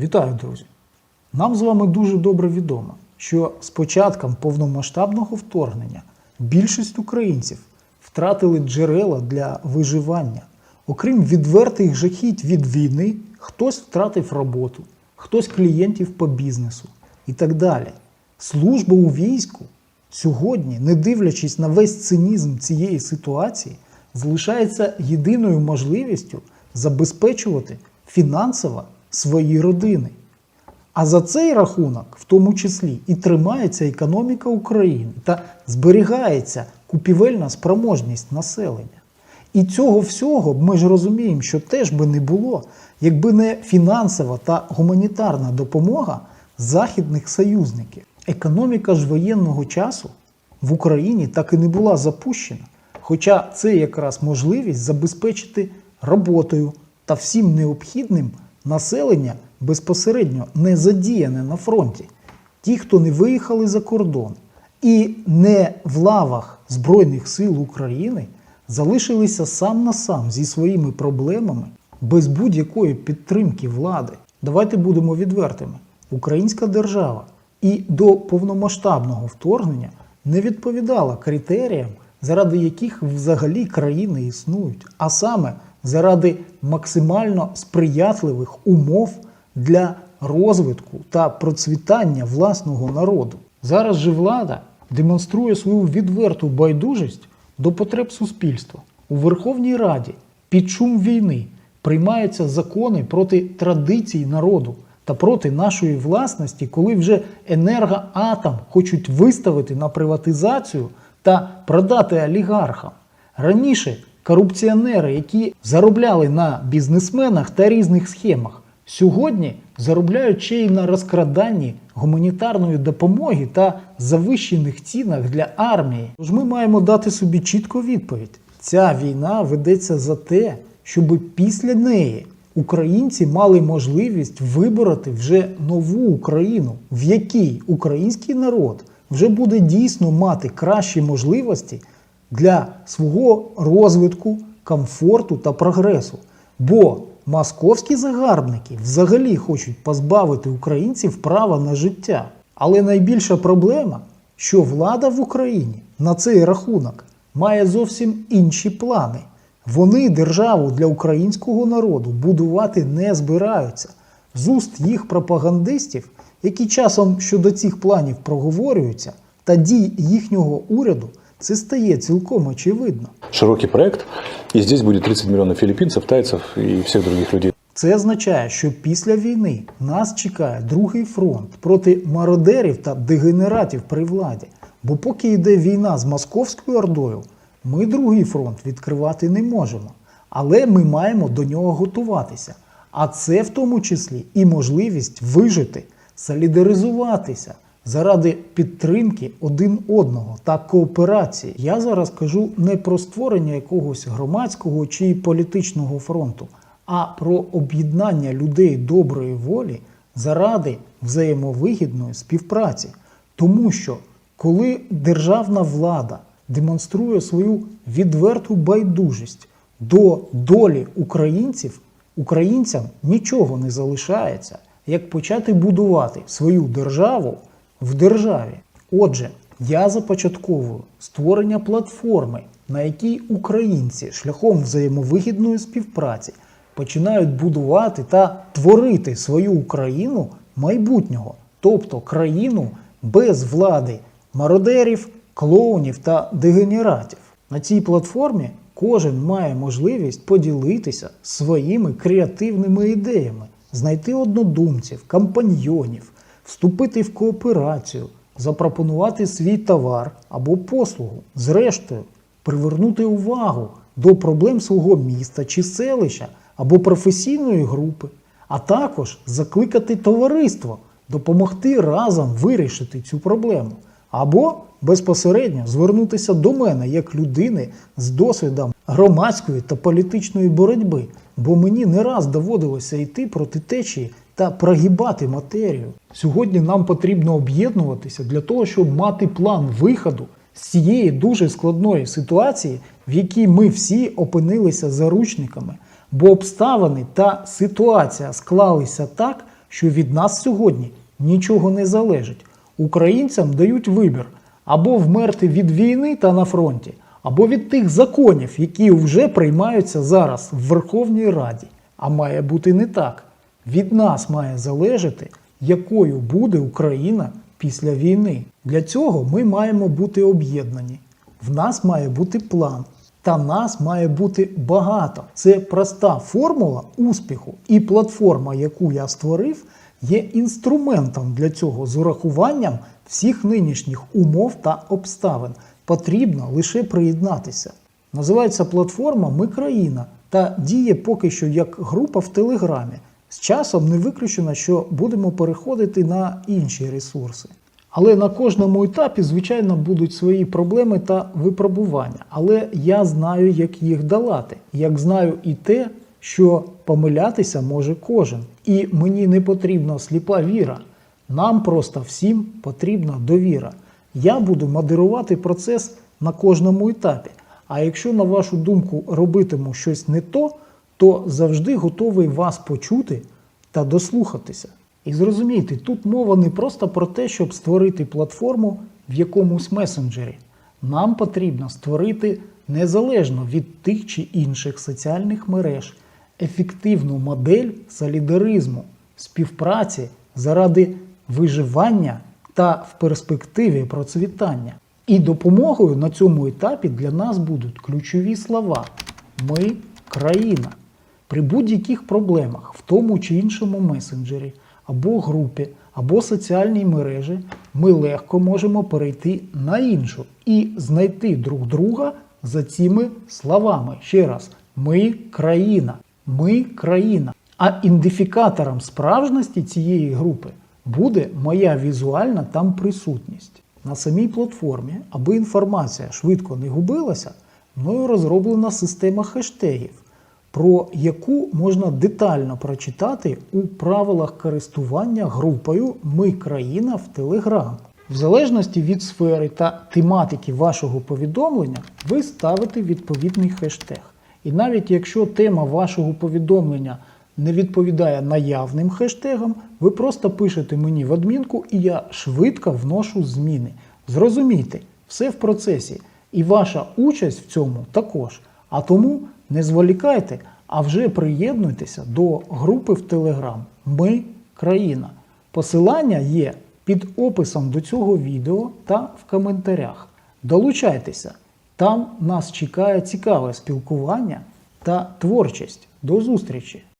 Вітаю, друзі! Нам з вами дуже добре відомо, що з початком повномасштабного вторгнення більшість українців втратили джерела для виживання. Окрім відвертих жахіть від війни, хтось втратив роботу, хтось клієнтів по бізнесу і так далі. Служба у війську сьогодні, не дивлячись на весь цинізм цієї ситуації, залишається єдиною можливістю забезпечувати фінансово свої родини. А за цей рахунок, в тому числі, і тримається економіка України та зберігається купівельна спроможність населення. І цього всього ми ж розуміємо, що теж би не було, якби не фінансова та гуманітарна допомога західних союзників. Економіка ж воєнного часу в Україні так і не була запущена. Хоча це якраз можливість забезпечити роботою та всім необхідним населення безпосередньо не задіяне на фронті. Ті, хто не виїхали за кордон і не в лавах Збройних сил України, залишилися сам на сам зі своїми проблемами без будь-якої підтримки влади. Давайте будемо відвертими. Українська держава і до повномасштабного вторгнення не відповідала критеріям, заради яких взагалі країни існують, а саме заради максимально сприятливих умов для розвитку та процвітання власного народу. Зараз же влада демонструє свою відверту байдужість до потреб суспільства. У Верховній Раді під шум війни приймаються закони проти традицій народу та проти нашої власності, коли вже енергоатом хочуть виставити на приватизацію та продати олігархам. Раніше корупціонери, які заробляли на бізнесменах та різних схемах, сьогодні заробляють ще й на розкраданні гуманітарної допомоги та завищених цінах для армії. Тож ми маємо дати собі чітку відповідь: ця війна ведеться за те, щоб після неї українці мали можливість вибороти вже нову Україну, в якій український народ вже буде дійсно мати кращі можливості для свого розвитку, комфорту та прогресу. Бо московські загарбники взагалі хочуть позбавити українців права на життя. Але найбільша проблема, що влада в Україні на цей рахунок має зовсім інші плани. Вони державу для українського народу будувати не збираються. З уст їх пропагандистів, які часом щодо цих планів проговорюються, та дій їхнього уряду, це стає цілком очевидно. широкий проект, и здесь будет 30 миллионов филиппинцев, тайцев и всех других людей. Це означає, що після війни нас чекає другий фронт проти мародерів та дегенератів при владі. Бо поки йде війна з Московською Ордою, ми другий фронт відкривати не можемо. Але ми маємо до нього готуватися. А це в тому числі і можливість вижити, солідаризуватися заради підтримки один одного та кооперації. Я зараз кажу не про створення якогось громадського чи політичного фронту, а про об'єднання людей доброї волі заради взаємовигідної співпраці. Тому що коли державна влада демонструє свою відверту байдужість до долі українців, українцям нічого не залишається, як почати будувати свою державу в державі. Отже, я започатковую створення платформи, на якій українці шляхом взаємовигідної співпраці починають будувати та творити свою Україну майбутнього, тобто країну без влади мародерів, клоунів та дегенератів. На цій платформі кожен має можливість поділитися своїми креативними ідеями, знайти однодумців, компаньйонів, вступити в кооперацію, запропонувати свій товар або послугу, зрештою, привернути увагу до проблем свого міста чи селища або професійної групи, а також закликати товариство допомогти разом вирішити цю проблему, або безпосередньо звернутися до мене як людини з досвідом громадської та політичної боротьби, бо мені не раз доводилося йти проти течії та прогибати матерію. Сьогодні нам потрібно об'єднуватися для того, щоб мати план виходу з цієї дуже складної ситуації, в якій ми всі опинилися заручниками, бо обставини та ситуація склалися так, що від нас сьогодні нічого не залежить. Українцям дають вибір або вмерти від війни та на фронті, або від тих законів, які вже приймаються зараз в Верховній Раді. А має бути не так. Від нас має залежати, якою буде Україна після війни. Для цього ми маємо бути об'єднані. В нас має бути план. Та нас має бути багато. Це проста формула успіху, і платформа, яку я створив, є інструментом для цього з урахуванням всіх нинішніх умов та обставин. Потрібно лише приєднатися. Називається платформа Ми країна та діє поки що як група в Телеграмі. З часом не виключено, що будемо переходити на інші ресурси. Але на кожному етапі, звичайно, будуть свої проблеми та випробування. Але я знаю, як їх долати. Як знаю і те, що помилятися може кожен. І мені не потрібна сліпа віра. Нам просто всім потрібна довіра. Я буду модерувати процес на кожному етапі. А якщо, на вашу думку, робитиму щось не то, то завжди готовий вас почути та дослухатися. І зрозумійте, тут мова не просто про те, щоб створити платформу в якомусь месенджері. Нам потрібно створити незалежно від тих чи інших соціальних мереж ефективну модель солідаризму, співпраці заради виживання та в перспективі процвітання. І допомогою на цьому етапі для нас будуть ключові слова: ми країна. При будь-яких проблемах в тому чи іншому месенджері, або групі, або соціальній мережі, ми легко можемо перейти на іншу і знайти друг друга за цими словами. Ще раз, ми країна, ми країна. А ідентифікатором справжності цієї групи буде моя візуальна там присутність. На самій платформі, аби інформація швидко не губилася, мною розроблена система хештегів, про яку можна детально прочитати у правилах користування групою Ми країна в Телеграм. В залежності від сфери та тематики вашого повідомлення, ви ставите відповідний хештег. І навіть якщо тема вашого повідомлення не відповідає наявним хештегам, ви просто пишете мені в адмінку, і я швидко вношу зміни. Зрозумійте, все в процесі, і ваша участь в цьому також. А тому не зволікайте, а вже приєднуйтеся до групи в Телеграм Ми країна. Посилання є під описом до цього відео та в коментарях. Долучайтеся, там нас чекає цікаве спілкування та творчість. До зустрічі!